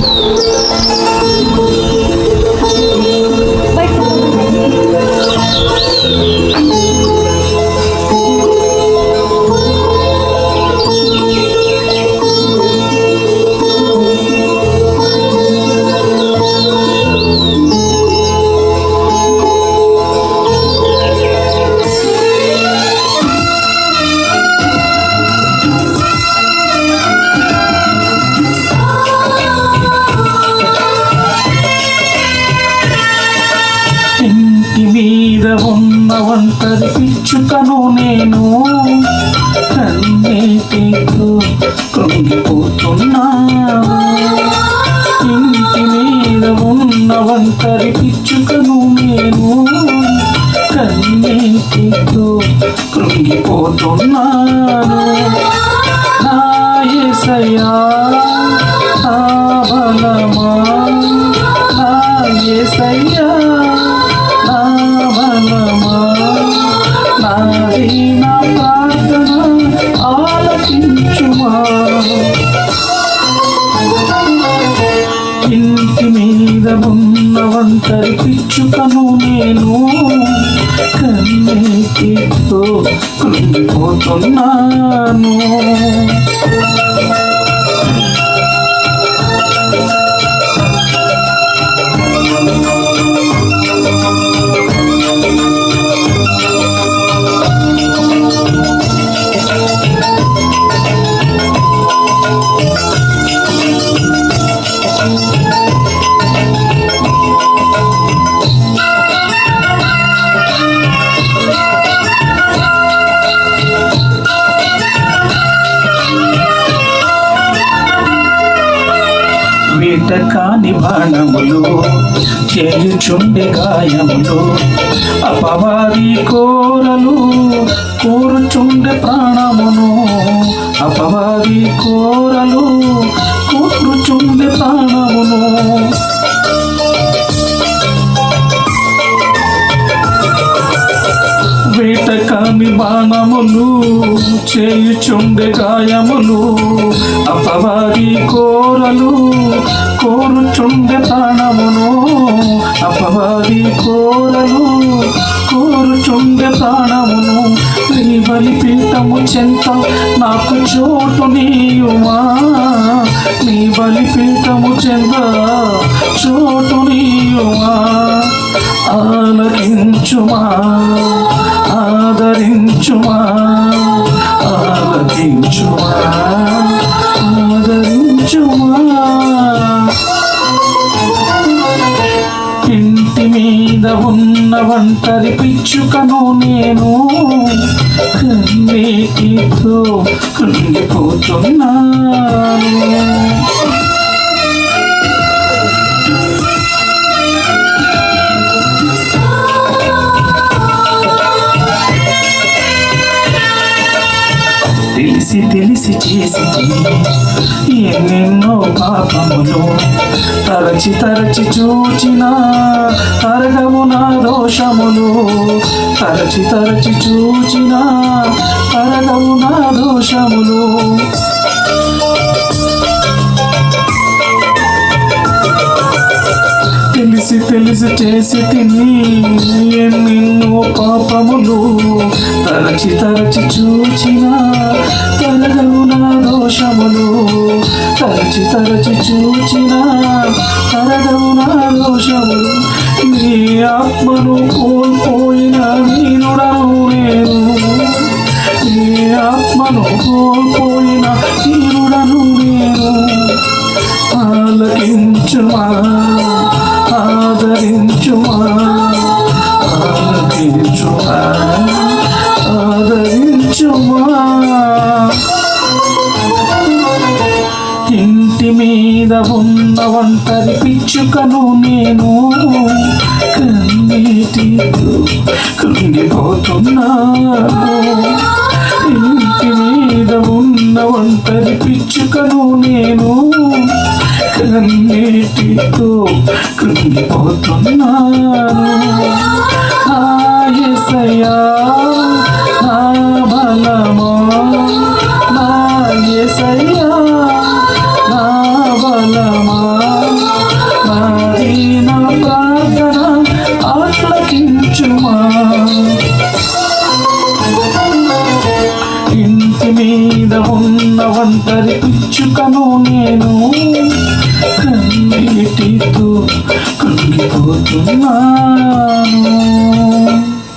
Música ఒంటరి పిచ్చుకను నేను కన్నీటితో కృంగిపోతున్నా ఇంటి మీద ఉన్న ఒంటరి పిచ్చుకను నేను కన్నీటితో కృంగిపోతున్నాను. నా ఆ బలమా? ఇంటి మీద ఉన్న ఒంటరి పిచ్చుకను నేను కన్నీటితో కృంగిపోతున్నాను. కాని బాణములు చేయుచుండె గాయములు అపవాది కోరలు కోరుచుండె ప్రాణమును అపవాది కోరలు కోరుచుండె ప్రాణమును వేట కాని బాణములు చేయుచుండె గాయములు అపవాది కోరలు కోరుచుండె ప్రాణమును అపవాది కోరలు కోరుచుండె ప్రాణమును నీ బలిపీఠము చెంత నాకు చోటు నీయుమా? నీ బలిపీఠము చెంత చోటు నీయుమా? ఆలకించుమా? ఆదరించుమా? ఆలకించుమా ఆదరించుమా? ఇంటి మీద ఉన్న ఒంటరి పిచ్చుకను నేను కన్నీటితో కృంగిపోతున్నాను తెలిసి చేసి ఎన్నెన్నో పాపములు తరచి తరచి చూచిన తరగము నా దోషములు తరచి తరచి చూచిన తరగము నా దోషములు తెలిసి తెలిసి చేసి తిని ఎన్నెన్నో పాపములు తరచి తరచి చూచిన తరగము దోషములు తరచి తరచి చూచిన తరగవు నా దోషములు. నీ ఆత్మను కోల్పోయిన నీనుడను నేను. నీ ఆత్మను కోల్పోయిన నీనుడను నేను. ఆలకించుమా ఆదరించుమా ఆలకించుమా. ఉన్న ఒంటరి పిచ్చుకను నేను కన్నీటితో కృంగిపోతున్నాను. ఇంటి మీద ఉన్న ఒంటరి పిచ్చుకను నేను కన్నీటితో కృంగిపోతున్నాను. ఆ ఒంటరి పిచ్చుకను నేను. కన్నీటితో కృంగిపోతున్నాను.